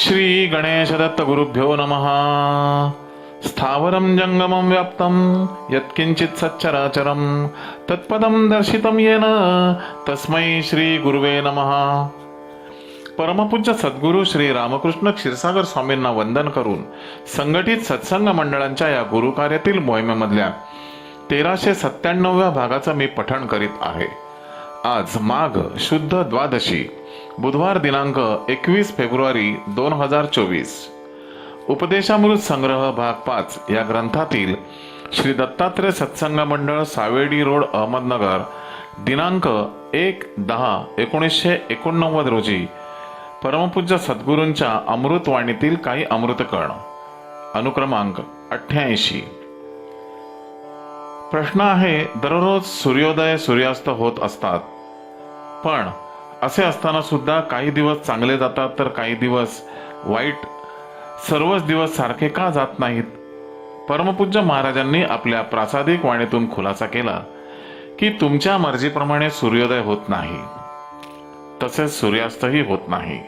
श्री गणेश दत्त गुरुभ्यो नमः। स्थावरं जङ्गमं व्याप्तं यत्किञ्चित् सच्चराचरं तत्पदं दर्शितं येन तस्मै श्री गुरुवे नमः। परमपूज्य सद्गुरू श्री रामकृष्ण क्षीरसागर स्वामींना वंदन करून संघटित सत्संग मंडळांच्या या गुरुकार्यातील मोहिमेमधल्या तेराशे सत्त्याण्णव्या भागाचं मी पठण करीत आहे. आज माघ शुद्ध द्वादशी बुधवार दिनांक एकवीस फेब्रुवारी दोन हजार चोवीस. उपदेशामृत संग्रह भाग पाच या ग्रंथातील श्री दत्तात्रय सत्संग मंडळ सावेडी रोड अहमदनगर दिनांक एक दहा एकोणीसशे एकोणनव्वद रोजी परमपूज्य सद्गुरूंच्या अमृतवाणीतील काही अमृतकण अनुक्रमांक अठ्ठ्याऐंशी. प्रश्न आहे दररोज सूर्योदय सूर्यास्त होत असतात. पण असे असताना सुद्धा काही दिवस चांगले जातात तर काही दिवस वाईट. सर्वच दिवस सारखे का जात नाहीत? परमपूज्य महाराजांनी आपल्या प्रासादिक वाणीतून खुलासा केला की तुमच्या मर्जीप्रमाणे सूर्योदय होत नाही. तसेच सूर्यास्तही होत नाही.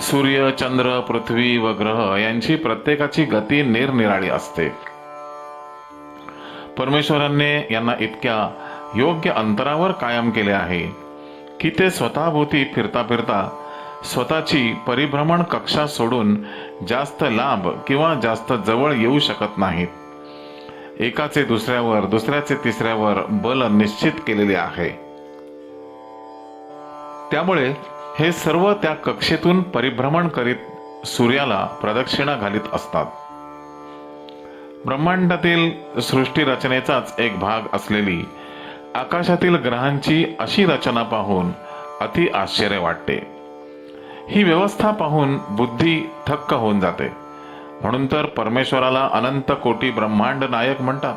सूर्य चंद्र पृथ्वी व ग्रह यांची प्रत्येकाची गती निरनिराळी असते. परमेश्वराने यांना इतक्या योग्य अंतरावर कायम केले आहे की ते स्वतःभोवती फिरता फिरता स्वतःची परिभ्रमण कक्षा सोडून जास्त लांब किंवा जास्त जवळ येऊ शकत नाहीत. एकाचे दुसऱ्यावर दुसऱ्याचे तिसऱ्यावर बल निश्चित केलेले आहे. त्यामुळे हे सर्व त्या कक्षेतून परिभ्रमण करीत सूर्याला प्रदक्षिणा घालीत असतात. ब्रह्मांडातील सृष्टी रचनेचाच एक भाग असलेली आकाशातील ग्रहांची अशी रचना पाहून अति आश्चर्य वाटते. ही व्यवस्था पाहून बुद्धी थक्क होऊन जाते. म्हणून तर परमेश्वराला अनंत कोटी ब्रह्मांड नायक म्हणतात.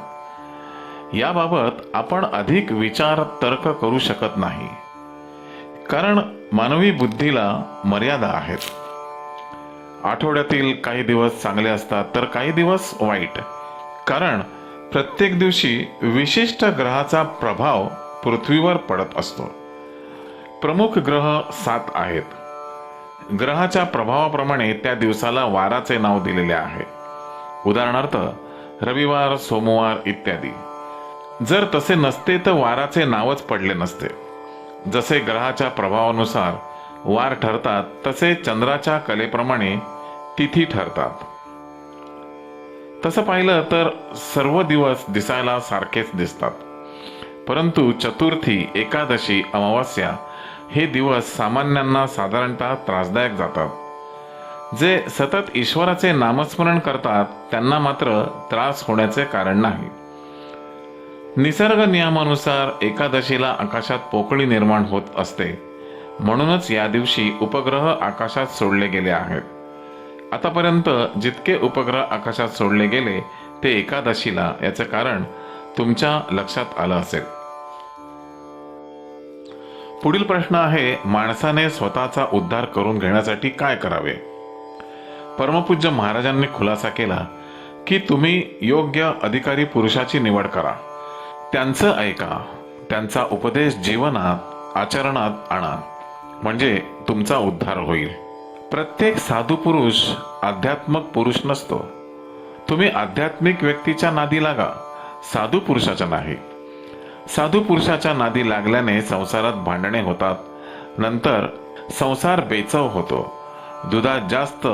याबाबत आपण अधिक विचार तर्क करू शकत नाही. कारण मानवी बुद्धीला मर्यादा आहेत. आठवड्यातील काही दिवस चांगले असतात तर काही दिवस वाईट. कारण प्रत्येक दिवशी विशिष्ट ग्रहाचा प्रभाव पृथ्वीवर पडत असतो. प्रमुख ग्रह सात आहेत. ग्रहाच्या प्रभावाप्रमाणे त्या दिवसाला वाराचे नाव दिलेले आहे. उदाहरणार्थ रविवार सोमवार इत्यादी. जर तसे नसते तर वाराचे नावच पडले नसते. जसे ग्रहाच्या प्रभावानुसार वार ठरतात तसे चंद्राच्या कलेप्रमाणे तिथी ठरतात. तसं पाहिलं तर सर्व दिवस दिसायला सारखेच दिसतात. परंतु चतुर्थी एकादशी अमावास्या हे दिवस सामान्यांना साधारणतः त्रासदायक जातात. जे सतत ईश्वराचे नामस्मरण करतात त्यांना मात्र त्रास होण्याचे कारण नाही. निसर्ग नियमानुसार एकादशीला आकाशात पोकळी निर्माण होत असते. म्हणूनच या दिवशी उपग्रह आकाशात सोडले गेले आहेत. आतापर्यंत जितके उपग्रह आकाशात सोडले गेले ते एकादशीला. याचं कारण तुमच्या लक्षात आलं असेल. पुढील प्रश्न आहे माणसाने स्वतःचा उद्धार करून घेण्यासाठी काय करावे? परमपूज्य महाराजांनी खुलासा केला की तुम्ही योग्य अधिकारी पुरुषाची निवड करा. त्यांचं ऐका त्यांचा उपदेश जीवनात आचरणात आणा. म्हणजे तुमचा उद्धार होईल. प्रत्येक साधू पुरुष आध्यात्मक पुरुष नसतो. तुम्ही आध्यात्मिक व्यक्तीच्या नादी लागा साधू पुरुषाच्या नाही. साधू पुरुषाच्या नादी लागल्याने संसारात भांडणे होतात. नंतर संसार बेचव होतो. दुधात जास्त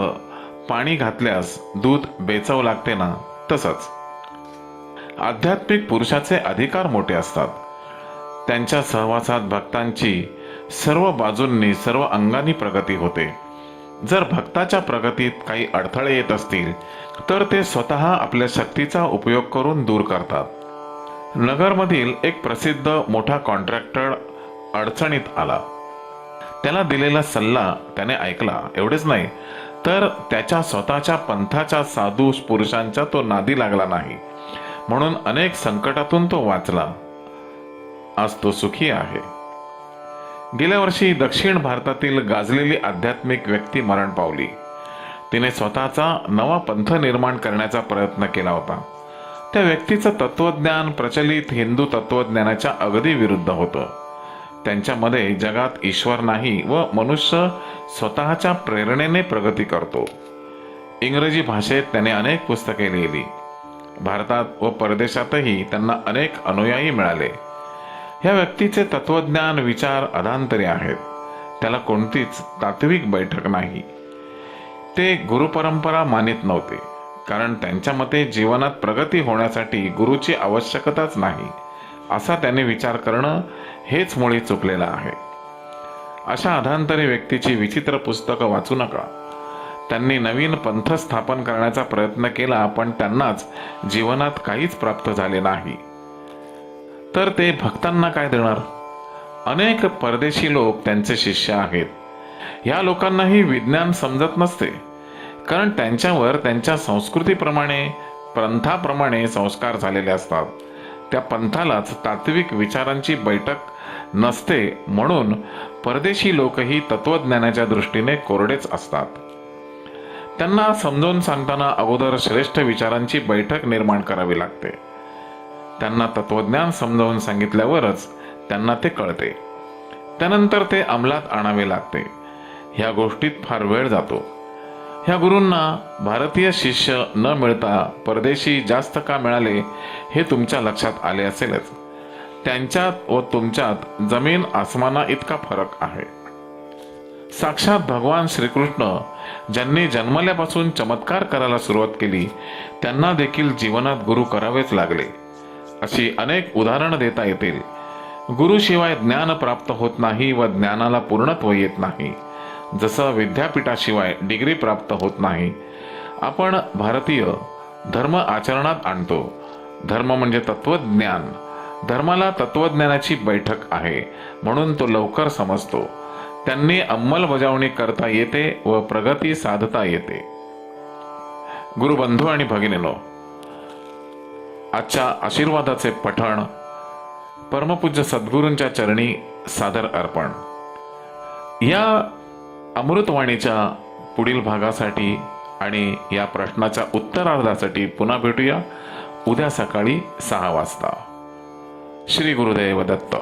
पाणी घातल्यास दूध बेचव लागते ना? तसंच. आध्यात्मिक पुरुषाचे अधिकार मोठे असतात. त्यांच्या सहवासात भक्तांची सर्व बाजूंनी सर्व अंगांनी प्रगती होते. जर भक्ताच्या प्रगतीत काही अडथळे येत असतील तर ते स्वतः आपल्या शक्तीचा उपयोग करून दूर करतात. नगरमधील एक प्रसिद्ध मोठा कॉन्ट्रॅक्टर अडचणीत आला. त्याला दिलेला सल्ला त्याने ऐकला. एवढेच नाही तर त्याच्या स्वतःच्या पंथाच्या साधू पुरुषांच्या तो नादी लागला नाही. म्हणून अनेक संकटातून तो वाचला. आज तो सुखी आहे. गेल्या वर्षी दक्षिण भारतातील गाजलेली आध्यात्मिक व्यक्ती मरण पावली. तिने स्वतःचा नवा पंथ निर्माण करण्याचा प्रयत्न केला होता. त्या व्यक्तीचं तत्वज्ञान प्रचलित हिंदू तत्वज्ञानाच्या अगदी विरुद्ध होतं. त्यांच्यामध्ये जगात ईश्वर नाही व मनुष्य स्वतःच्या प्रेरणेने प्रगती करतो. इंग्रजी भाषेत त्याने अनेक पुस्तके लिहिली. भारतात व परदेशातही त्यांना अनेक अनुयायी मिळाले. या व्यक्तीचे तत्वज्ञान विचार अधांतरी आहेत. त्याला कोणतीच तात्विक बैठक नाही. ते गुरुपरंपरा मानित नव्हते कारण त्यांच्या मते जीवनात प्रगती होण्यासाठी गुरुची आवश्यकताच नाही असा त्याने विचार करणं हेच मुळी चुकलेलं आहे. अशा अधांतरी व्यक्तीची विचित्र पुस्तकं वाचू नका. त्यांनी नवीन पंथ स्थापन करण्याचा प्रयत्न केला पण त्यांनाच जीवनात काहीच प्राप्त झाले नाही. तर ते भक्तांना काय देणार? अनेक परदेशी लोक त्यांचे शिष्य आहेत. या लोकांनाही विज्ञान समजत नसते. कारण त्यांच्यावर त्यांच्या संस्कृतीप्रमाणे पंथाप्रमाणे संस्कार झालेले असतात. त्या पंथालाच तात्विक विचारांची बैठक नसते म्हणून परदेशी लोकही तत्वज्ञानाच्या दृष्टीने कोरडेच असतात. त्यांना समजावून सांगताना अगोदर श्रेष्ठ विचारांची बैठक निर्माण करावी लागते. त्यांना तत्वज्ञान समजावून सांगितल्यावरच त्यांना ते कळते. त्यानंतर ते अंमलात आणावे लागते. ह्या गोष्टीत फार वेळ जातो. ह्या गुरूंना भारतीय शिष्य न मिळता परदेशी जास्त का मिळाले हे तुमच्या लक्षात आले असेलच. त्यांच्यात व तुमच्यात जमीन आसमाना इतका फरक आहे. साक्षात भगवान श्रीकृष्ण ज्यांनी जन्मल्यापासून चमत्कार करायला सुरुवात केली त्यांना देखील जीवनात गुरु करावेच लागले. अशी अनेक उदाहरणं देता येतील. गुरुशिवाय ज्ञान प्राप्त होत नाही व ज्ञानाला पूर्णत्व येत नाही. जसं विद्यापीठाशिवाय डिग्री प्राप्त होत नाही. आपण भारतीय धर्म आचरणात आणतो. धर्म म्हणजे तत्वज्ञान. धर्माला तत्वज्ञानाची बैठक आहे म्हणून तो लवकर समजतो. त्यांनी अंमलबजावणी करता येते व प्रगती साधता येते. गुरुबंधू आणि भगिनीनो आजच्या आशीर्वादाचे पठण परमपूज्य सद्गुरूंच्या चरणी सादर अर्पण. या अमृतवाणीच्या पुढील भागासाठी आणि या प्रश्नाच्या उत्तरार्धासाठी पुन्हा भेटूया उद्या सकाळी सहा वाजता. श्री गुरुदेव दत्त.